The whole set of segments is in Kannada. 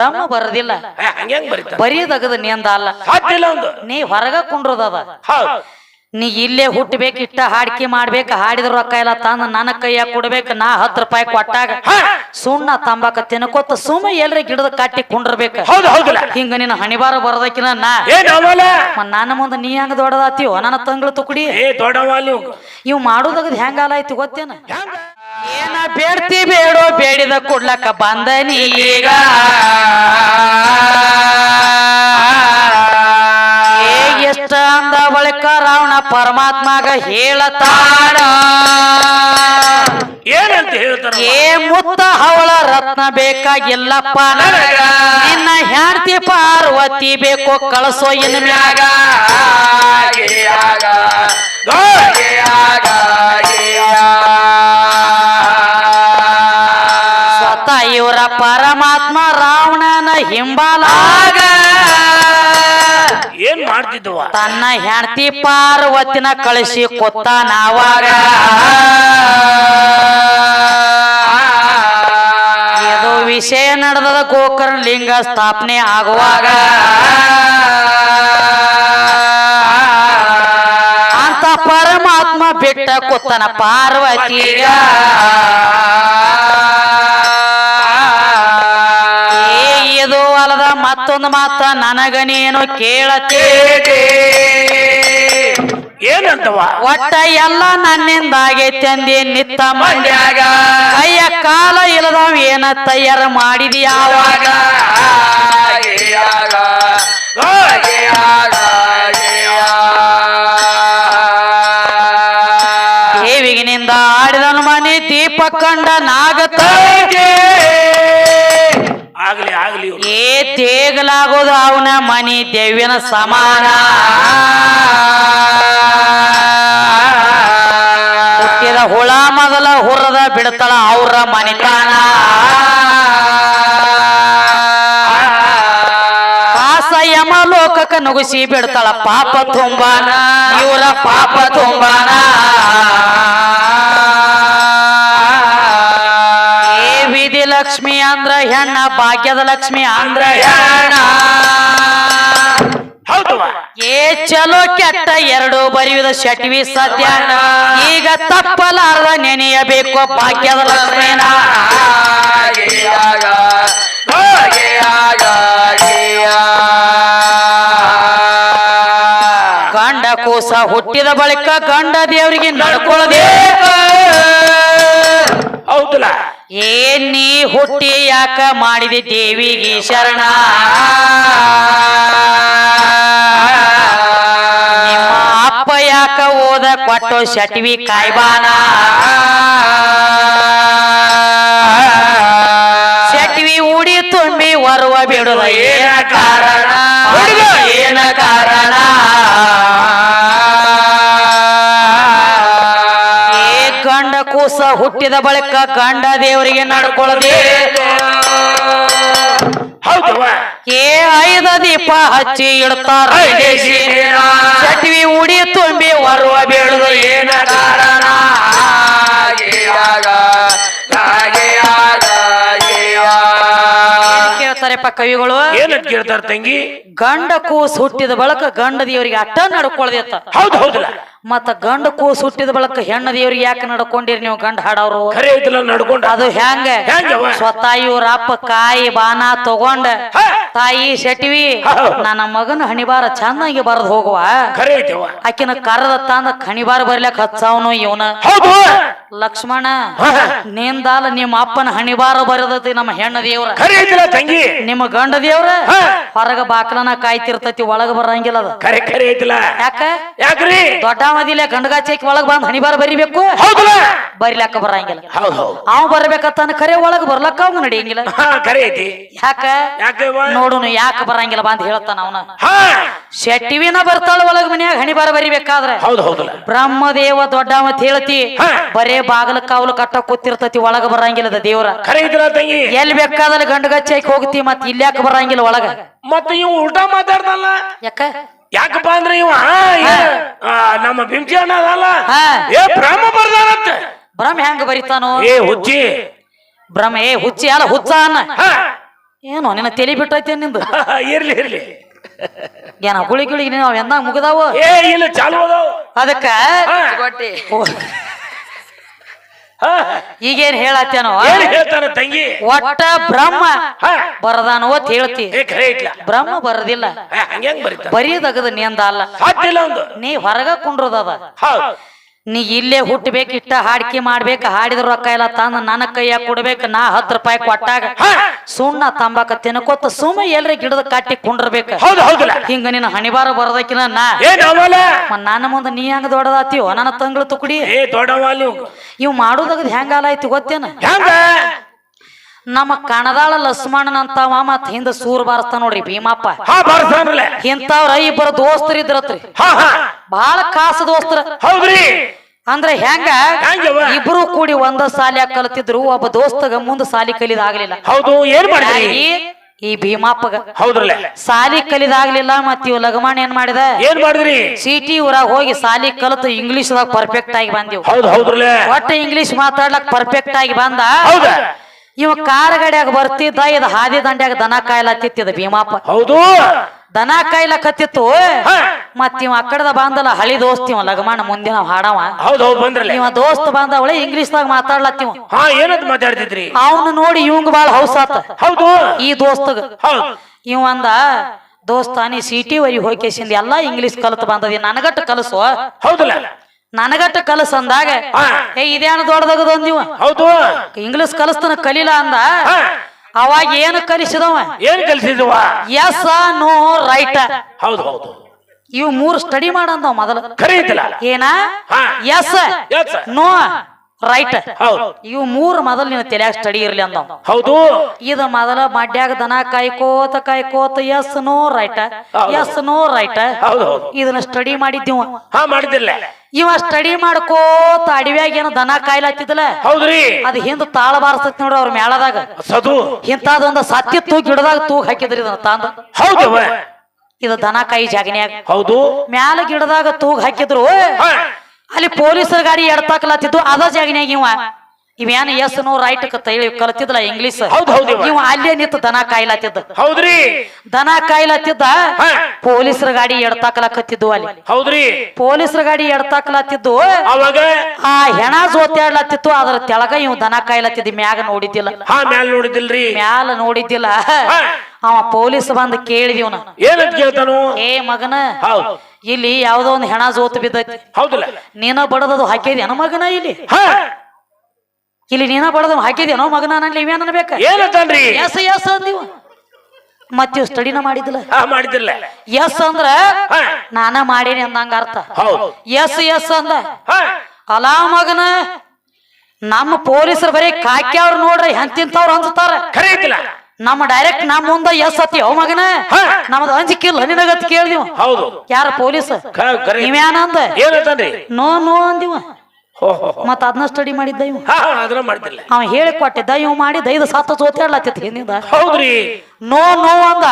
ಬ್ರಹ್ಮ ಬರದಿಲ್ಲ ಏ, ಹಂಗ್ಯಾಂಗ್ ಬರೀತಾರ ಬರೀದಗದ ನಿಂದ ಅಲ್ಲ ಸಾಧ್ಯ ಇಲ್ಲ ಒಂದು ನೀ ಹೊರಗ ಕುಂಡ್ರದದ ಹೌದು ನೀ ಇಲ್ಲೇ ಹುಟ್ಟಬೇಕು ಇಟ್ಟ ಹಾಡಿಕೆ ಮಾಡ್ಬೇಕು ಹಾಡಿದ ರೊಕ್ಕ ಎಲ್ಲ ತಂದ ನನ್ನ ಕೈಯಾಗ ಕೊಡ್ಬೇಕು ನಾ ಹತ್ತು ರೂಪಾಯಿ ಕೊಟ್ಟಾಗ. ಸುಣ್ಣ ತಂಬಾಕ ತಿನ್ಕೋತ ಸುಮ್ಮ ಎಲ್ರಿ ಗಿಡದ ಕಟ್ಟಿ ಕುಂಡ್ರಬೇಕು. ಹಿಂಗ ನಿನ್ನ ಹಣಿಬಾರ ಬರದಕ್ಕಿನ ನಾ. ನನ್ನ ಮುಂದೆ ನೀ ಹಂಗ ದೊಡ್ಡದಾತಿಯೋ ನನ್ನ ತಂಗಳು ತುಕುಡಿ. ಇವ್ ಮಾಡೋದಾಗ ಹೆಂಗಾಲ ಆಯ್ತು ಗೊತ್ತೇನ? ಏನ ಬೇಡ್ತಿ ಬೇಡೋ ಬೇಡಿದ ಕೊಡ್ಲಕ್ಕ ಬಂದ ನೀ ಏ ಪರಮಾತ್ಮಗ ಹೇಳತಾಣ ಏನಂತ ಹೇಳ್ತಾರ ಏ ಮುತ್ತ ಹವಳ ರತ್ನ ಬೇಕಾಗಿಲ್ಲಪ್ಪ. ನನಗ. ನಿನ್ನ ಹೆಂಡತಿ ಪಾರ್ವತಿ ಬೇಕು ಕಳಸೋ ಇನ್ ಮ್ಯಾಗ. ಸ್ವತಃ ಇವರ ಪರಮಾತ್ಮ ರಾವಣನ ಹಿಂಬಾಲಾಗ ಏನ್ ಮಾಡ್ತಿದ್ವ? ತನ್ನ ಹೆಂಡತಿ ಪಾರ್ವತಿನ ಕಳಿಸಿ ಕೊತ್ತ ನಾವಾಗ ಇದು ವಿಷಯ ನಡೆದ ಗೋಕರ್ಣ ಲಿಂಗ ಸ್ಥಾಪನೆ ಆಗುವಾಗ ಅಂತ ಪರಮಾತ್ಮ ಬಿಟ್ಟ ಕೊತ್ತನ ಪಾರ್ವತಿಗ ಅಲ್ಲದ ಮತ್ತೊಂದು ಮಾತ ನನಗನೇನು ಕೇಳತೇ ಏನಂತವ? ಒಟ್ಟ ಎಲ್ಲ ನನ್ನಿಂದ ಆಗೈತೆ ಅಂದಿ ನಿತ್ತ ಮಂಡ್ಯಾಗ. ಅಯ್ಯ ಕಾಲ ಇಲ್ಲದವ್ ಏನ ತಯಾರ ಮಾಡಿದ್ಯಾವಾಗ ದೇವಿಗಿನಿಂದ ಆಡಿದನು ಮನೆ ದೀಪ ಕಂಡ ನಾಗತ ತೇಗಲಾಗೋದು ಅವನ ಮನಿ ದೇವ್ಯನ ಸಮಾನ. ಹುಟ್ಟಿದ ಹುಳ ಮೊದಲ ಹುರದ ಬಿಡ್ತಾಳ ಅವ್ರ ಮನಿತಾನ ಕಾಸ ಯಮ ಲೋಕಕ್ಕೆ ನುಗಿಸಿ ಬಿಡ್ತಾಳ ಪಾಪ ತುಂಬಾನ. ಇವರ ಪಾಪ ತುಂಬಾನ. ಲಕ್ಷ್ಮಿ ಅಂದ್ರ ಹೆಣ್ಣ ಭಾಗ್ಯದ ಲಕ್ಷ್ಮಿ ಅಂದ್ರ ಹೆಣ್ಣ. ಏ ಚಲೋ ಕೆಟ್ಟ ಎರಡು ಬರೆಯುವುದ ಶಟ್ವಿ ಸದ್ಯ ಈಗ ತಪ್ಪಲಾರದ ನೆನೆಯಬೇಕು ಭಾಗ್ಯದ ಲಕ್ಷ್ಮಿನ. ಗಂಡ ಕೂಸ ಹುಟ್ಟಿದ ಬಳಿಕ ಗಂಡ ದೇವರಿಗೆ ನಡ್ಕೊಳ್ಳದೆ ಹೌದಲ್ಲ. ಏ ನೀ ಹುಟ್ಟಿ ಯಾಕ ಮಾಡಿದೆ ದೇವಿಗೆ ಶರಣ? ಅಪ್ಪ ಯಾಕ ಓದ ಕೊಟ್ಟು ಶಟ್ವಿ ಕಾಯ್ಬಾನ? ಶಟ್ವಿ ಉಡಿ ತುಂಬಿ ವರುವ ಬಿಡುವ ಏನ ಕಾರಣ? ಹುಟ್ಟಿದ ಬಳಿಕ ಕಾಂಡ ದೇವರಿಗೆ ನಡ್ಕೊಳ್ಳದೆ. ಏ ಐದ ದೀಪ ಹಚ್ಚಿ ಇಡ್ತಾರ. ಚಟ್ವಿ ಉಡಿ ತುಂಬಿ ಬರುವ ಬೀಳುದು ಏನ ಕಾರಣ? ಕೇಳ್ತಾರಪ್ಪ ಕವಿಗಳು? ಏನಂತ ಕೇಳ್ತಾರ ತಂಗಿ? ಗಂಡ ಕೂಸ್ ಹುಟ್ಟಿದ ಬಳಕ ಗಂಡ ದೇವರಿಗೆ ಅಟ್ಟ ನಡ್ಕೊಳ್ದಿತ್ತ ಹೌದು ಹೌದಲ್ಲ. ಮತ್ತ ಗಂಡ ಕೂಸ್ ಹುಟ್ಟಿದ ಬಳಕ ಹೆಣ್ಣ ದೇವ್ರಿಗೆ ಯಾಕೆ ನಡ್ಕೊಂಡಿರಿ ನೀವು ಗಂಡ ಹಾಡವ್ರು ಖರೆ ಐತಿಲ್ಲ ನಡ್ಕೊಂಡ. ಅದು ಹೆಂಗ? ಹೆಂಗವ್ವ? ಸ್ವತಃ ಇವ್ರ ಅಪ್ಪ ಕಾಯಿ ಬಾನ ತಗೊಂಡ ತಾಯಿ ಶೆಟ್ವಿ. ನನ್ನ ಮಗನ ಹಣಿಬಾರ ಚೆನ್ನಾಗಿ ಬರದ್ ಹೋಗುವ. ಖರೆ ಐತಿವ ಆಕಿನ ಕರದ ತಂದ ಹಣಿಬಾರ ಬರ್ಲಿಕ್ ಹಚ್ಚವನು ಇವನ. ಹೌದು. ಲಕ್ಷ್ಮಣ ನೀಂದಾಲ ನಿಂದಾಲ ನಿಮ್ಮ ಅಪ್ಪನ ಹಣಿಬಾರ ಬರದತಿ ನಮ್ಮ ಹೆಣ್ಣ ದೇವ್ರ. ಖರೆ ಐತಿಲ್ಲ ತಂಗಿ. ನಿಮ್ಮ ಗಂಡ ದೇವ್ರ? ಹಾ. ಹೊರಗ ಬಾಕ್ಲನ ಕಾಯ್ತಿರ್ತತಿ ಒಳಗ ಬರಂಗಿಲ್ಲ ಅದ. ಖರೆ ಖರೆ ಐತಿಲ್ಲ. ಯಾಕ? ಯಾಕ್ರಿ? ದೊಡ್ಡ ಮದಿಲೆ ಗಂಡಗಾಚೆಕ್ ಒಳಗ್ ಬಂದ್ ಹನಿಬಾರ ಬರಿಬೇಕು. ಬರಿಲಾಕ ಬರಂಗಿಲ್ಲ. ಅವ್ ಬರ್ಬೇಕತ್ತಾನ ಖರೆ ಒಳಗ್ ಬರ್ಲಕ್ಕ ಅವ್ ನಡಿಯಂಗಿಲ್ಲ. ಯಾಕ? ನೋಡುನು ಯಾಕ ಬರಂಗಿಲ್ಲ ಬಂದ್ ಹೇಳ್ತಾನ ಅವನ. ಶೆಟ್ಟಿವಿನ ಬರ್ತಾಳ ಒಳಗ್ ಮನ್ಯಾಗ ಹಣಿಬಾರ ಬರಿಬೇಕಾದ್ರೆ. ಬ್ರಹ್ಮದೇವ ದೊಡ್ಡ ಮತ್ ಹೇಳ್ತಿ. ಬರೇ ಬಾಗಲ ಕಾವಲು ಕಟ್ಟ ಕೂತಿರ್ತತಿ ಒಳಗ ಬರಂಗಿಲ್ಲದ ದೇವ್ರ. ಎಲ್ಲಿ ಬೇಕಾದ್ರೆ ಗಂಡಗಚ್ಚಿ ಹೋಗ್ತಿ ಮತ್ ಇಲ್ಯಾಕ ಬರಂಗಿಲ್ಲ ಒಳಗ. ಮತ್ತೆ ಇವ್ ಉಲ್ಟಾ ಮಾತಾಡ್ದಲ್ಲ? ಯಾಕ? ಯಾಕಪ್ಪ ಅಂದ್ರೆ ಇವ? ಏ, ಆ, ನಮ್ಮ ಬಿಂಚಿ ಅಣ್ಣ ಅದಲ್ಲ. ಹಾ. ಏ ಬ್ರಹ್ಮ ಬರ್ದಾನಂತ. ಬ್ರಹ್ಮ ಹೆಂಗ ಬರಿತಾನೋ? ಏ ಹುಚ್ಚಿ. ಬ್ರಹ್ಮ ಏ ಹುಚ್ಚಿ ಅಲ್ಲ ಹುಚ್ಚ ಅನ್ನ. ಹಾ. ಏನು ನಿನ್ನ ತಲೆ ಬಿಟ್ಟೈತೆ ನಿಂದು? ಇರ್ಲಿ ಇರ್ಲಿ. ಏನ ಗುಳಿ ಗುಳಿಗೆ ನೀವು ಎಂದ ಮುಗದಾವು? ಏ ಇಲ್ಲ ಚಾಲು ಅದಕ್ಕೆ ಅದಕ್ಕ ಗೊಟ್ಟಿ ಈಗೇನ್ ಹೇಳತ್ತೇನೋ ಏನ್ ಹೇಳ್ತಾನ ತಂಗಿ? ಒಟ್ಟ ಬ್ರಹ್ಮ ಬರದಾನೋ ಅಂತ ಹೇಳ್ತಿ. ಏ ಖರೆ ಇಟ್ಲ. ಬ್ರಹ್ಮ ಬರದಿಲ್ಲ. ಹಂಗ್ಯಾಂಗ್ ಬರೀತಾನ? ಬರೀದಗದ ನಿಂದ ಅಲ್ಲ. ಸಾಧ್ಯ ಇಲ್ಲ ಒಂದು. ನೀ ಹೊರಗ ಕುಂಡ್ರದದ. ಹೌದು. ನೀ ಇಲ್ಲೇ ಹುಟ್ಟಬೇಕು ಇಟ್ಟ ಹಾಡಿಕೆ ಮಾಡ್ಬೇಕು ಹಾಡಿದ ರೊಕ್ಕ ಎಲ್ಲ ತಂದು ನನ್ನ ಕೈಯಾಗ ಕೊಡ್ಬೇಕು ನಾ ಹತ್ತು ರೂಪಾಯಿ ಕೊಟ್ಟಾಗ ಸುಣ್ಣ ತಂಬಾಕ ತಿನ್ಕೋತ ಸುಮ್ಮ ಎಲ್ರಿ ಗಿಡದ ಕಟ್ಟಿ ಕುಂಡಿರ್ಬೇಕು. ಹಿಂಗ ನಿನ್ನ ಹಣಿಬಾರ ಬರೋದಕ್ಕಿನ ನಾ. ನನ್ನ ಮುಂದೆ ನೀ ಹಂಗ ದೊಡ್ಡದಾತಿಯೋ ನನ್ನ ತಂಗಳು ತುಕುಡಿ. ಇವ್ ಮಾಡೋದಗದ್ ಹೆಂಗಾಲ ಐತಿ ಗೊತ್ತೇನ? ನಮ್ಮ ಕಣದಾಳ ಲಕ್ಷ್ಮಣನಂತವ ಮತ್ ಹಿಂದ ಸೂರ್ ಬಾರಸ್ತ ನೋಡ್ರಿ ಭೀಮಪ್ಪ. ಇಂಥವ್ರ ಇಬ್ಬರು ದೋಸ್ತರು ಇದ್ರತ್ರಿ. ಬಹಳ ಕಾಸ ದೋಸ್ತರ. ಅಂದ್ರೆ ಹೆಂಗ? ಇಬ್ರು ಕೂಡಿ ಒಂದ ಸಾಲಿ ಕಲಿತಿದ್ರು ಒಬ್ಬ ದೋಸ್ತಗ ಮುಂದ ಸಾಲಿ ಕಲಿದಾಗ್ಲಿಲ್ಲ. ಹೌದು ಏನ್ ಮಾಡಿದ್ರಿ? ಈ- ಭೀಮಾಪ್ಪಗ ಹೌದ್ರಲ್ಲ. ಸಾಲಿ ಕಲಿದಾಗ್ಲಿಲ್ಲ ಮತ್ ಇವ್ ಲಗಮಾನ್ ಏನ್ ಮಾಡಿದ? ಏನ್ ಮಾಡಿದ್ರಿ? ಸಿಟಿ ಊರಾಗ ಹೋಗಿ ಸಾಲಿ ಕಲಿತು ಇಂಗ್ಲಿಷ್ ದಾಗ ಪರ್ಫೆಕ್ಟ್ ಆಗಿ ಬಂದಿವ್. ಹೌದು ಹೌದ್ರಲ್ಲ. ಒಟ್ಟ ಇಂಗ್ಲಿಷ್ ಮಾತಾಡ್ಲಕ್ ಪರ್ಫೆಕ್ಟ್ ಆಗಿ ಬಂದ. ಹೌದ? ಇವ ಕಾರ್ ಗಡಿಯಾಗ ಬರ್ತಿದ್ದ ಇದು ಹಾದಿ ದಂಡ್ಯಾಗ ದನ ಕಾಯ್ಲತ್ತಿತ್ತಿದ ಭೀಮಾಪ. ಹೌದು. ದನ ಕಾಯ್ಲಕತ್ತಿತ್ತು. ಹಾ. ಮತ್ ಇವ ಅಕ್ಕಡದ ಬಂದಲ್ಲ ಹಳಿ ದೋಸ್ತಿವ ಇವ ಲಗಮಾನ ಮುಂದಿನ ಹಾಡವ. ಹೌದು ಹೌದು ಬಂದ್ರಲ್ಲ ಇವ ದೋಸ್ತ ಬಂದವಳೆ ಇಂಗ್ಲಿಷ್ ದಾಗ ಮಾತಾಡ್ಲತ್ತಿವ ಹಾ ಏನಂತ ಮಾತಾಡ್ತಿದ್ರಿ? ಅವನು ನೋಡಿ ಇವಂಗ ಬಾಳ ಹೌಸ್ ಆತ. ಹೌದು. ಈ ದೋಸ್ತಗ. ಹೌದು. ಇವ ಅಂದ ದೋಸ್ತ ನೀ ಸಿಟಿ ವರಿ ಹೋಗಿ ಎಲ್ಲಾ ಇಂಗ್ಲಿಷ್ ಕಲಿತು ಬಂದದಿ ನನಗಟ್ಟು ಕಲಸು. ಹೌದಲ್ಲ. ನನಗಟ್ಟ ಕಲಸ ಅಂದಾಗ. ಏ ಇದೇನು ದೊಡ್ಡದಾಗದ ಅಂದಿವ ಹೌದು. ಇಂಗ್ಲಿಷ್ ಕಲಿಸ್ತಾನ ಕಲೀಲ ಅಂದ. ಅವಾಗ ಏನು ಕಲಿಸಿದವ? ಏನ್ ಕಲಿಸಿದವ? ಎಸ್ ನೋ ರೈಟ್ ಹೌದು ಹೌದು. ಇವ್ ಮೂರು ಸ್ಟಡಿ ಮಾಡಂದವ ಮೊದಲು. ಏನಾ? ಏನ. ಎಸ್. ನೋ ರೈಟ್ ಹೌದು. ಮೂರು ಮೂರ್ ಮೊದಲ ನಿನ್ನ ತಲೆಯಾಗ ಸ್ಟಡಿ ಇರ್ಲಿ ಅಂದ ಹೌದು. ಇದು ಮೊದಲ ಮಡ್ಯಾಗ ದನ ಕಾಯ್ಕೋತ ಕಾಯ್ಕೋತ yes no right. Yes no right ಹೌದು ಇದನ್ನ ಸ್ಟಡಿ ಮಾಡಿದ್ದೀವ ಹಾ ಮಾಡಿದಿಲ್ಲ ಇವ ಸ್ಟಡಿ ಮಾಡ್ಕೋತ ಅಡವ್ಯಾಗ ಏನೋ ದನ ಕಾಯ್ಲಾತಿದ್ಲ ಹೌದ್ರಿ. ಅದ್ ಹಿಂದ ತಾಳ ಬಾರಿಸ್ತೈತಿ ನೋಡ್ರಿ ಅವ್ರ ಮೇಳದಾಗ ಸದು. ಇಂಥದೊಂದು ಸತ್ಯ ತೂಗ್ ಗಿಡದಾಗ ತೂಗ್ ಹಾಕಿದ್ರಿ ಇದನ್ನ ತಾಂದ. ಹೌದು ಇದು ದನ ಕಾಯಿ ಜಾಗನ್ಯಾಗ. ಹೌದು. ಮ್ಯಾಲ ಗಿಡದಾಗ ತೂಗ್ ಹಾಕಿದ್ರು. ಅಲ್ಲಿ ಪೊಲೀಸರ ಗಾಡಿ ಎಡ್ತಾಕಲತ್ತಿದ್ದು ಅದ ಜಾಗನ್ಯಾಗ ಇವ. ಇವೇನು ಎಸ್ ನೋ ರೈಟ್ ಕಲ್ತಿದ್ಲ ಇಂಗ್ಲಿಷ್ ಹೌದು ಹೌದು ಇವ. ಅಲ್ಲೇ ನಿಂತು ದನ ಕಾಯ್ಲತ್ತಿದ್ದ. ಹೌದ್ರಿ. ದನ ಕಾಯ್ಲತ್ತಿದ್ದ ಪೊಲೀಸರ ಗಾಡಿ ಎಡ್ತಾಕಲಕತ್ತಿದ್ದು ಅಲ್ಲಿ. ಹೌದ್ರಿ. ಪೊಲೀಸರ ಗಾಡಿ ಎಡ್ತಾಕಲತ್ತಿದ್ದು ಅವಾಗ? ಆ ಹೆಣ ಜೋತ್ಯಾಡ್ಲತ್ತಿತ್ತು ಅದ್ರ ತೆಳಗ ಇವ್ ದನ ಕಾಯ್ಲತ್ತಿದ್ದ ಮ್ಯಾಗ ನೋಡಿದ್ದಿಲ್ಲ. ಮ್ಯಾಲ ನೋಡಿದಿಲ್ರಿ ಮ್ಯಾಲ ನೋಡಿದ್ದಿಲ್ಲ. ಅವ ಪೊಲೀಸ್ ಬಂದ್ ಕೇಳಿದಿವನ ಏನಂತ ಕೇಳ್ತಾನು? ಏ ಮಗನ ಹೌದು. ಇಲ್ಲಿ ಯಾವ್ದೋ ಒಂದು ಹೆಣ ಜೋತ್ ಬಿದ್ದೈತಿ. ಹೌದಿಲ್ಲ. ನೀನ ಬಡದದು ಹಾಕಿದ್ಯಾನ ಮಗನ ಇಲ್ಲಿ? ಇಲ್ಲಿ ನೀನ ಬಡದ ಹಾಕಿದ್ಯಾನೋ ಮಗನನಲ್ಲಿ ಇವೇನ್ ಅನ್ಬೇಕ ಏನಂತಾನ್ರಿ ಎಸ್ ಎಸ್ ಅಂದಿವ ಮತ್ತ ಸ್ಟಡಿನ ಮಾಡಿದಿಲ್ಲ ಮಾಡಿದಿಲ್ಲ ಎಸ್ ಅಂದ್ರ ನಾನ ಮಾಡೇನಿ ಅಂದಂಗ ಅರ್ಥ. ಹೌದು. ಎಸ್ ಎಸ್ ಅಂದ. ಅಲಾ ಮಗನ ನಮ್ಮ ಪೊಲೀಸರು ಬರೀ ಕಾಕಿ ಅವ್ರು ನೋಡ್ರಿ ಎಂತಿಂತವ್ರು ಅನ್ಸ್ತಾರ ಐತಿಲ್ಲ. ನಮ್ಮ ಡೈರೆಕ್ಟ್ ನಮ್ಮ ಮುಂದ ಎಸ್ ಅತಿ ಅವ್ ಮಗನ ಹಾ. ನಮ್ದು ಅಂಜಿಕಿಲ್ಲ ನಿನಗತ್ ಕೇಳ್ದಿವ. ಹೌದು. ಯಾರ ಪೊಲೀಸ್? ನೀವ್ಯಾನಂದ ನೋ ನೋ ಅಂದಿವ. ಮತ್ತ ಅದನ್ನ ಸ್ಟಡಿ ಮಾಡಿದ್ದ ಇವ. ಹಾ ಹಾ ಅದನ್ನ ಮಾಡಿದಿಲ್ಲ ಅವ ಹೇಳಿ ಕೊಟ್ಟಿದ್ದ ಇವ್ ಮಾಡಿ ದೈದ ಸತ್ತ ಜೋತಾಡ್ಲತ್ತಿತ್ತು ಹಿಂದಿಂದ ಹೌದ್ರಿ. ನೋ ನೋ ಅಂದ.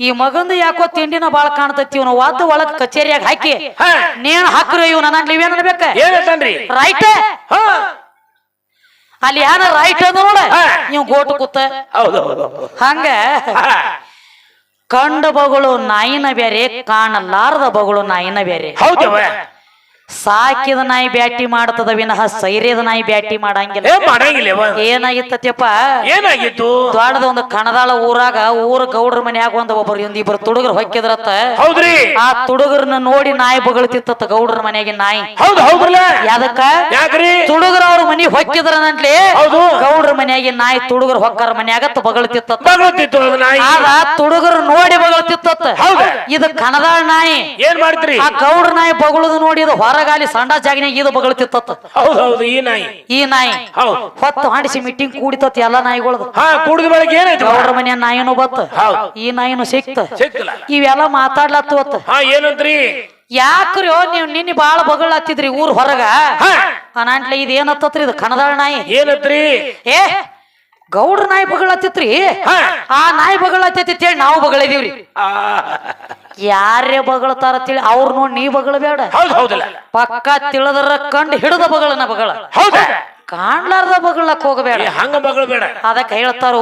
ಈ ಮಗಂದ ಯಾಕೋ ತಿಂಡಿನ ಬಾಳ ಕಾಣ್ತೈತಿ ಇವನು ವಾದ ಒಳಗ ಕಚೇರಿಯಾಗ ಹಾಕಿ. ಹಾ. ನೇಣ್ ಹಾಕ್ರಿ ಇವ್ ನನ್ನ ನೀವೇನ್ ಅನ್ಬೇಕ? ತನ್ರಿ ರೈಟ್ ಹಾ. ಅಲ್ಲಿ ಯಾರ ರೈಟ್ ಅದ ನೋಡ. ನೀವು ಗೋಟು ಕೂತ. ಹಂಗ ಕಂಡ ಬಗಳು ನಾಯಿನ ಬೇರೆ ಕಾಣಲಾರದ ಬಗಳು ನಾಯಿನ ಬೇರೆ. ಸಾಕಿದ ನಾಯಿ ಬ್ಯಾಟಿ ಮಾಡ್ತದ ವಿನಃ ಸೈರ್ಯದ ನಾಯಿ ಬ್ಯಾಟಿ ಮಾಡಂಗಿಲ್ಲ. ಏ. ಏನಾಗಿತ್ತಪ್ಪ? ಏನಾಗಿತ್ತು? ದೊಡ್ಡದ ಒಂದು ಕಣದಾಳ ಊರಾಗ ಊರ ಗೌಡ್ರ ಮನ್ಯಾಗ ಒಂದ್ ಒಬ್ಬರು ಒಂದ್ ತುಡುಗರು ಹೊಕ್ಕಿದ್ರತ್ತ. ಹೌದ್ರಿ. ಆ ತುಡುಗರನ್ನ ನೋಡಿ ನಾಯಿ ಬಗಳತಿತ್ತ ಗೌಡ್ರ ಮನೆಗೆ ನಾಯಿ. ಹೌದು ಹೌದ್ರಲ್ಲ. ಯಾದಕ್ಕ? ಯಾಕ್ರಿ? ತುಡುಗರ ಅವ್ರ ಮನಿ ಹೊಕ್ಕಿದ್ರನಂತ್ಲಿ ಹೌದು. ಗೌಡ್ರ ಮನ್ಯಾಗ ನಾಯಿ ತುಡುಗರ ಹೊಕ್ಕಾರ ಮನ್ಯಾಗ ಬಗಳತಿತ್ತ ನಾಯಿ. ಆಗ ತುಡುಗರು ನೋಡಿ ಬಗಳತಿತ್ತ? ಇದು ಕಣದಾಳ ನಾಯಿ. ಏನ್ ಮಾಡ್ತೀರಿ? ಆ ಗೌಡ್ರ ನಾಯಿ ಬಗಳದು ನೋಡಿ ಇದು ಹೊರಗಾಲಿ ಸಂಡ ಜಾಗನ್ಯಾಗ ಇದು ಬಗಳತಿತ್ತ ಈ ನಾಯಿ. ಈ ನಾಯಿ. ಹೌದು. ಹೊತ್ತು ಹಾಡಿಸಿ ಮೀಟಿಂಗ್ ಕೂಡಿತತ್ ಎಲ್ಲಾ ನಾಯಿಗಳದು. ಹಾ ಕುಡಿದ ಬೆಳಗ್ಗೆ ಏನಾಯ್ತು? ಗೌಡ್ರ ಮನೆಯ ನಾಯಿನೂ ಬತ್ತ ಹೌದು. ಈ ನಾಯಿನೂ ಸಿಕ್ತ. ಸಿಕ್ತಿಲ್ಲ ಇವೆಲ್ಲ ಮಾತಾಡ್ಲತ್ತವತ್ತ ಹಾ ಏನಂತ್ರಿ? ಯಾಕ್ರಿಯೋ ನೀವ್ ನಿನ್ನೆ ಬಾಳ ಬಗಳತ್ತಿದ್ರಿ ಊರ್ ಹೊರಗ? ಅನಾಂಟ್ಲೆ ಇದು ಏನತ್ತತ್ರಿ ಇದು? ಕಣದಾಳ ನಾಯಿ. ಏನತ್ರಿ? ಏ ಗೌಡ್ರ ನಾಯಿ ಬಗಳತ್ತಿತ್ರಿ? ಆ ನಾಯಿ ಬಗಳತ್ತೈತಿ ಹೇಳಿ ನಾವು ಬಗಳಿದೀವ್ರಿ. ಯಾರೇ ಬಗಳತಾರ ತಿಳಿ ಅವ್ರ ನೋಡಿ ನೀ ಬಗಳ ಬೇಡ ಪಕ್ಕ ತಿಳಿದ್ರ ಕಂಡು ಹಿಡಿದ ಬಗಳನ ಬಗಳ. ಹೌದಾ. ಕಾಣ್ಲಾರ್ದ ಬಗಳಕ್ ಹೋಗಬೇಡ. ಹಂಗ ಮಗಳು ಬೇಡ ಅದಕ್ಕೆ ಹೇಳ್ತಾರು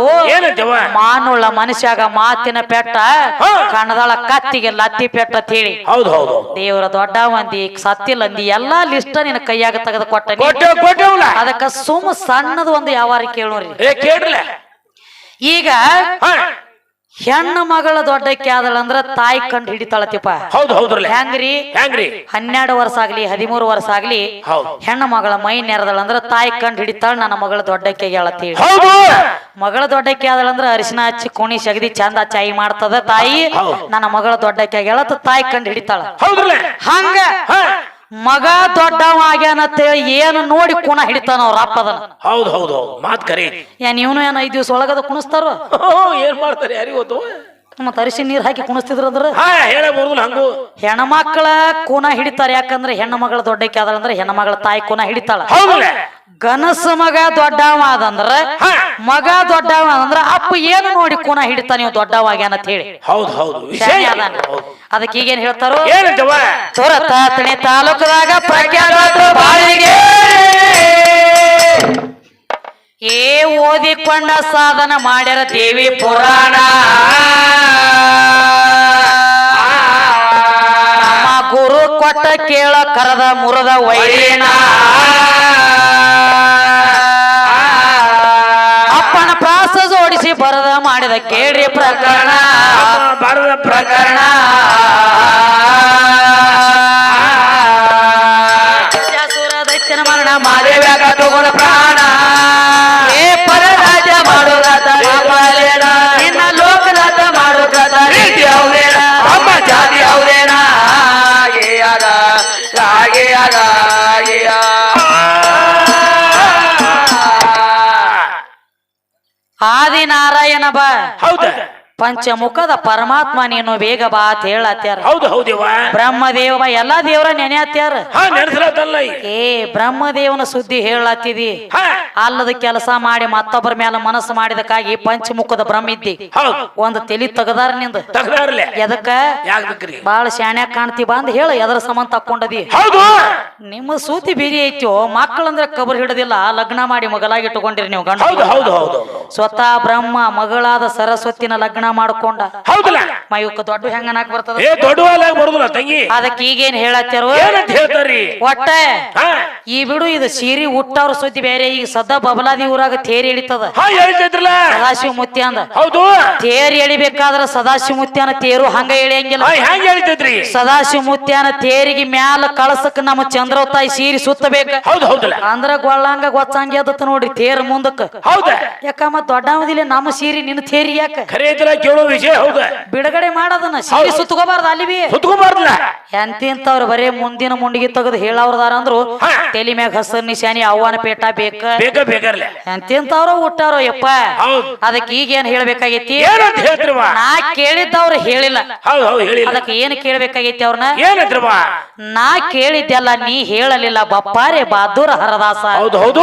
ಮಾನುಳ್ಳ ಮನುಷ್ಯಾಗ ಮಾತಿನ ಪೆಟ್ಟ ಕಣದಳ ಕತ್ತಿಗೆ ಲತ್ತಿ ಪೆಟ್ಟ ಅಂತ ಹೇಳಿ. ಹೌದು ಹೌದು ದೇವರ ದೊಡ್ಡ ಮಂದಿ ಸತ್ತಿಲ್ಲ ಅಂದಿ ಎಲ್ಲಾ ಲಿಸ್ಟ್ ನಿನ್ನ ಕೈಯಾಗ ತೆಗೆದು ಕೊಟ್ಟ ಅದಕ್ಕ ಸುಮ್ ಸಣ್ಣದ ಒಂದು ಯಾವಾರ ಕೇಳೋರಿ ಈಗ ಹೆಣ್ಣು ಮಗಳ ದೊಡ್ಡಕ್ಕೆ ಆದಳಂದ್ರ ತಾಯಿ ಕಂಡು ಹಿಡಿತಾಳತಿಪ್ಪ ಹೌದು ಹೌದ್ರಲ್ಲ. ಹೆಂಗ್ರಿ? ಹೆಂಗ್ರಿ? ಹನ್ನೆರಡು ವರ್ಷ ಆಗ್ಲಿ ಹದಿಮೂರು ವರ್ಷ ಆಗ್ಲಿ ಹೆಣ್ಣು ಮಗಳ ಮೈ ನೆರೆದಳಂದ್ರ ತಾಯಿ ಕಂಡು ಹಿಡಿತಾಳ ನನ್ನ ಮಗಳ ದೊಡ್ಡಕ್ಕೆ ಹೌದು. ಮಗಳ ದೊಡ್ಡಕ್ಕೆ ಆದಳಂದ್ರ ಅರಿಶಿನ ಹಚ್ಚಿ ಕೋಣಿ ಸಗದಿ ಚಂದ ಚಾಯಿ ಮಾಡ್ತದ ತಾಯಿ. ನನ್ನ ಮಗಳ ದೊಡ್ಡಕ್ಕೆ ಹೇಳತ್ತ ತಾಯಿ ಕಂಡು ಹಿಡಿತಾಳ. ಹಂಗ ಮಗ ದೊಡ್ಡವ ಏನು ನೋಡಿ ಕುಣ ಹಿಡಿತಾನ ಅವ್ರ ಅಪ್ಪದನ ಹೌದು ಹೌದು ಹೌದು. ಮಾತ್ ಕರಿ ಏನ್ ಇವನು ಏನ್ ಐದ್ ದಿವ್ಸ ಒಳಗದ ಕುಣಿಸ್ತಾರೋ? ಏನ್ ಮಾಡ್ತಾರೆ ಯಾರಿಗೂ ಗೊತ್ತು? ಮತ್ತ ಅರಿಶಿನ ನೀರ್ ಹಾಕಿ ಕುಣಿಸ್ತಿದ್ರಂದ್ರ ಅಂದ್ರೆ? ಹೇಳ ಬರುದಿಲ್ಲ ಹಂಗು. ಹೆಣ್ಮಕ್ಳ ಕೂನ ಹಿಡಿತಾರ ಯಾಕಂದ್ರೆ ಹೆಣ್ಣು ಮಗಳ ದೊಡ್ಡಕ್ಕೆ ಅಂದ್ರೆ ಹೆಣ್ಣು ಮಗಳ ತಾಯಿ ಕೂನ ಹಿಡಿತಾಳ. ಗನಸ ಮಗ ದೊಡ್ಡವ ಆದಂದ್ರ ಹಾ. ಮಗ ದೊಡ್ಡವ ಅಂದ್ರ ಅಪ್ಪ ಏನು ನೋಡಿ ಕೂನ ಹಿಡಿತಾ ನೀವು ದೊಡ್ಡವಾಗ್ಯಾನ ಅಂತ ಹೇಳಿ ಹೌದು. ಹೌದು. ಅದಕ್ಕೆ ಈಗೇನ್ ಹೇಳ್ತಾರೋ? ತುರತ ತಾಲೂಕದಾಗ ಪ್ರಖ್ಯಾತ ಬಾಳಿಗೆ. ಏ ಓದಿಕೊಂಡ ಸಾಧನ ಮಾಡ್ಯಾರ ದೇವಿ ಪುರಾಣ. ಕೊಟ್ಟ ಕೇಳ ಕರದ ಮುರದ ವೈರೇನ ಅಪ್ಪನ ಪ್ರಾಸ ಜೋಡಿಸಿ ಬರದ ಮಾಡಿದ ಕೇಳಿ ಪ್ರಕರಣ. ಬರದ ಪ್ರಕರಣ. ಸುರ ದೈತ್ಯನ ಮರಣ ಮಾದೇವ್ಯಾಗ ತಗೊಂಡ ಪ್ರಾಣ. ಆದಿನಾರಾಯಣ ಬಾ. ಹೌದ. ಪಂಚಮುಖದ ಪರಮಾತ್ಮ ನೀನು ಬೇಗ ಬಾ ಅಂತ ಹೇಳತ್ಯಾರ. ಹೌದು ಹೌದೇವ ಬ್ರಹ್ಮದೇವ ಎಲ್ಲಾ ದೇವರ ನೆನೆಯತ್ಯಾರ. ಹಾ ನೆನೆಸ್ಲತ್ತಲ್ಲ ಈಗ ಏ ಬ್ರಹ್ಮದೇವನ ಸುದ್ದಿ ಹೇಳತ್ತಿದಿ. ಅಲ್ಲದ ಕೆಲಸ ಮಾಡಿ ಮತ್ತೊಬ್ಬರ ಮೇಲೆ ಮನಸ್ಸು ಮಾಡಿದಕ್ಕಾಗಿ ಪಂಚಮುಖದ ಬ್ರಹ್ಮ ಇದ್ದಿ. ಒಂದು ತಲಿ ತಗದಾರ ನಿಂದ. ಎದಕ್ಕ? ಬಾಳ ಶಾಣ್ಯಾಗ ಕಾಣ್ತಿ ಬಂದ್ ಹೇಳ ಎದರ ಸಂಬಂಧ ತಕ್ಕೊಂಡದಿ. ಹೌದು. ನಿಮ್ಮ ಸೂತಿ ಬೀದಿ ಐತ್ಯೋ ಮಕ್ಕಳಂದ್ರೆ ಕಬರ್ ಹಿಡದಿಲ್ಲ ಲಗ್ನ ಮಾಡಿ ಮಗಳಾಗಿ ಇಟ್ಟುಕೊಂಡಿರಿ ನೀವು ಗಂಡ ಹೌದು ಹೌದು ಹೌದು. ಸ್ವತಃ ಬ್ರಹ್ಮ ಮಗಳಾದ ಸರಸ್ವತಿನ ಲಗ್ನ ಮಾಡ್ಕೊಂಡ. ಹೌದಲ್ಲ. ಮಯುಕ್ಕ ದೊಡ್ಡ ಹೆಂಗನಾಕ್ ಬರ್ತದ? ಏ ಬರುದಿಲ್ಲ ತಂಗಿ. ಅದಕ್ಕೆ ಈಗೇನ್ ಹೇಳತ್ತಾರೋ ಏನಂತ ಹೇಳ್ತಾರಿ ಒಟ್ಟ ಈ ಬಿಡು ಇದು ಸೀರಿ ಹುಟ್ಟವ್ರ ಸುದ್ದಿ ಬೇರೆ ಈಗ ಸದಾ ಬಬಲಾದಿ ಊರಾಗ ತೇರಿ ಎಳಿತದ. ಹಾ ಹೇಳ್ತಿದ್ರಲ್ಲ ಸದಾಶಿವ ಮುತ್ಯ ಅಂದ. ಹೌದು. ತೇರ್ ಎಳಿಬೇಕಾದ್ರ ಸದಾಶಿವ ಮುತ್ಯನ ತೇರು ಹಂಗ ಎಳಿಯಂಗಿಲ್ಲ. ಹೆಂಗ ಹೇಳ್ತಿದ್ರಿ ಸದಾಶಿವ ಮುತ್ಯನ ತೇರಿಗೆ ಮ್ಯಾಲ ಕಳಸಕ್ ನಮ್ಮ ಚಂದ್ರವತಾಯಿ ಸೀರಿ ಸುತ್ತಬೇಕು. ಹೌದು ಹೌದಲ್ಲ. ಅಂದ್ರ ಗೊಳ್ಳಂಗ ಗೊತ್ತಂಗೆ ಅದತ್ತ ನೋಡ್ರಿ ತೇರ್ ಮುಂದಕ್ಕ. ಹೌದ. ಯಾಕ ಮತ್ ದೊಡ್ಡವದಿಲ್ಲ ನಮ್ಮ ಸೀರಿ ನಿನ್ನ ತೇರಿ ಯಾಕ? ಖರೆ ಐತಿಲ್ಲ ಕೇಳೋ ವಿಷಯ ಹೌದ? ಬಿಡುಗಡೆ ಮಾಡೋದನ್ನ ಸೀರಿ ಸುತ್ತಕೋಬಾರ್ದು ಅಲ್ಲಿ ಬಿ ಸುತ್ಕೊಂಬಾರ್ದಲ್ಲ ಎಂತಿಂತವ್ರು ಬರೇ ಮುಂದಿನ ಮುಂಡಿಗೆ ತೆಗೆದು ಹೇಳವ್ರದಾರ ಅಂದ್ರು ತೆಲಿ ಮ್ಯಾಗ ಹಸರ್ ನಿಶಾನಿ ಅವ್ವನ ಪೇಟ ಬೇಕ? ಬೇಕ ಬೇಕರ್ಲೆ. ಎಂತಿಂತವ್ರ ಹುಟ್ಟಾರೋ ಯಪ್ಪ. ಹೌದು. ಅದಕ್ಕೆ ಈಗೇನ್ ಹೇಳ್ಬೇಕಾಗೈತಿ? ಏನಂತ ಹೇಳ್ತಿರವ ನಾ ಕೇಳಿದ್ದವ್ರು ಹೇಳಿಲ್ಲ. ಹೌದು ಹೌದು ಹೇಳಿಲ್ಲ. ಅದಕ್ಕೆ ಏನ್ ಕೇಳ್ಬೇಕಾಗೈತಿ ಅವ್ರನ್ನ? ನಾ ಕೇಳಿದ್ದೆಲ್ಲ ನೀ ಹೇಳಲಿಲ್ಲ ಬಪ್ಪಾರೆ ಬಹದ್ದೂರ ಹರದಾಸ. ಹೌದು ಹೌದು.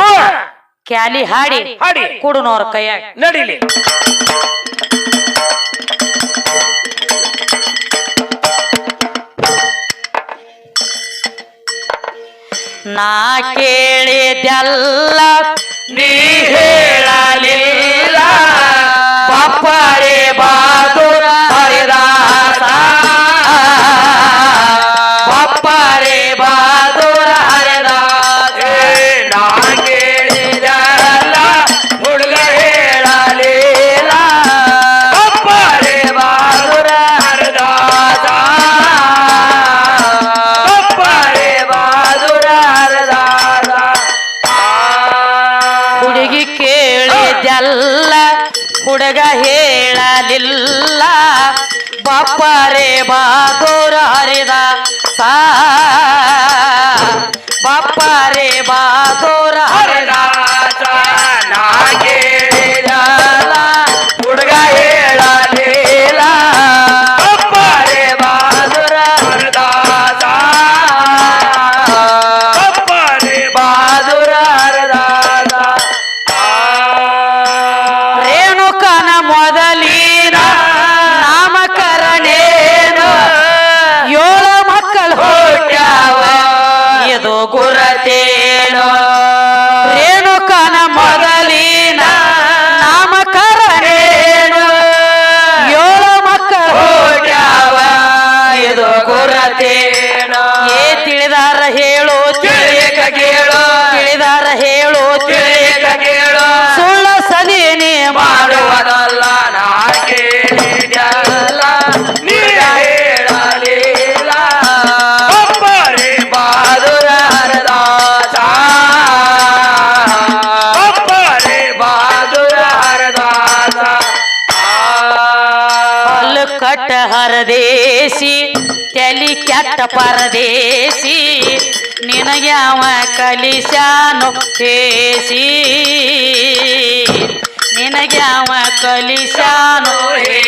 ಕ್ಯಾಲಿ ಹಾಡಿ ಹಾಡಿ. ಕುಡುನೋರ್ ಕೈಯಾಗ. ನಡೀಲಿ. ನಾ ಕೇಳಿದೆಲ್ಲ ನೀ ಹುಡುಗ ಹೇಳಲಿಲ್ಲ. ಬಪ್ಪರೆ ಬಹಾದೂರ ಹರಿದ ಸಾ ಬಪ್ಪರೆ ಬಹಾದೂರ ಪರದೇಸಿ ಅವ ಕಲಿಸ್ಯಾನು ಹೇಸಿ ನಿನಗೆ ಅವ ಕಲಿಸ್ಯಾನು ಹೇಗೆ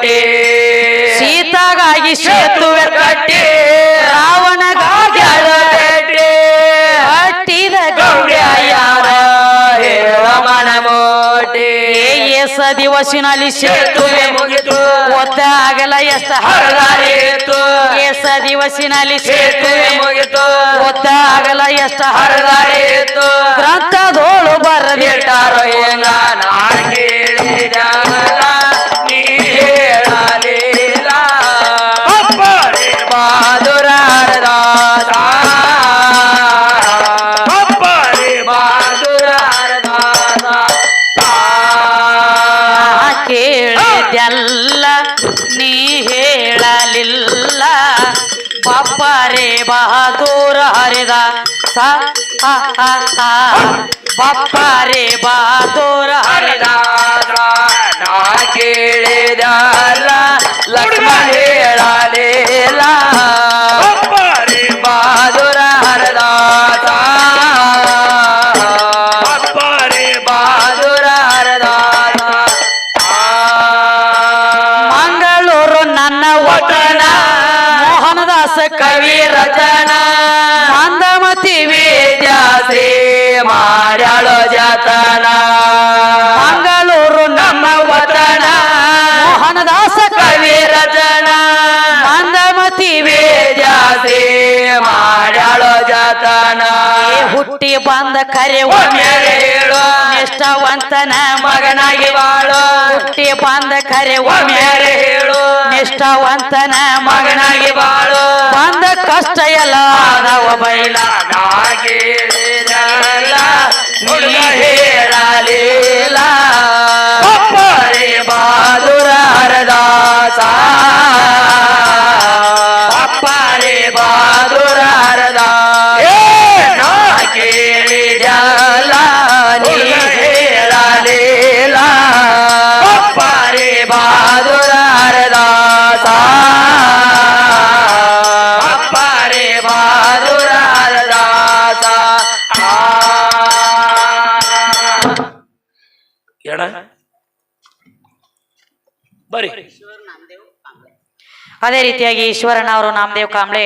ಮೋಟಿ ಸೀತಾಗಾಗಿ ಸೇತುವೆ ಕಟ್ಟಿ. ರಾವಣಗಾಗಿ ಭೇಟಿ ಕಟ್ಟಿದ ಗೌಡ್ಯಾರ ರಮಣ ಮೋಟಿ. ದಿವಸಿನಲ್ಲಿ ಸೇತುವೆ ಮುಗಿತು. ಒತ್ತ ಆಗಲ ಎಷ್ಟ ಹರದಾರಿತು ಎಸ್ ದಿವಸಿನಲ್ಲಿ ಸೇತುವೆ ಮುಗಿತು. ಒತ್ತ ಆಗಲ ಎಷ್ಟ ಹರದಾರಿತು ಗ್ರಂಥದೋಳು ಬರದಿಟ್ಟಾರೋ ಬಿಟ್ಟಾರೋ ಕೇಳಿದೆಲ್ಲ ನೀ ಹೇಳಲಿಲ್ಲ. ಬಪ್ಪರೆ ಬಹದೂರ ಹರಿದ ಸ. ಬಪ್ಪರೆ ಬಹದೂರ ಹರಿದ ಕೇಳಿದಲ್ಲ ಲಕ್ಷ್ಮಣ ಹೇಳಲಿಲ್ಲ. ಜತನ ಮಂಗಳೂರು ನಮ್ಮ ವತನ ಮೋಹನದಾಸ ಕವಿ ರಚನ. ಮಂದಮತಿ ಜಾಸ್ತಿ ಮಾಡ್ಯಾಳೋ ಜತನ. ಹುಟ್ಟಿ ಬಂದ ಕರೆ ಹೇಳು. ನಿಷ್ಠವಂತನ ಮಗನಾಗಿ ಬಾಳು. ಹುಟ್ಟಿ ಬಂದ ಕರೆ ಒಮ್ಮೆಲೆ ಹೇಳು. ನಿಷ್ಠವಂತನ ಮಗನಾಗಿ ಬಾಳು. ಬಂದ ಕಷ್ಟ ಎಲ್ಲ ಆದವ ಬೈಲ ನಾ ಕೇಳಿದಲ್ಲ ಹುಡುಗ ಅದೇ ರೀತಿಯಾಗಿ ಈಶ್ವರನವರು ನಾಮದೇವ್ ಕಾಂಬ್ಳೆ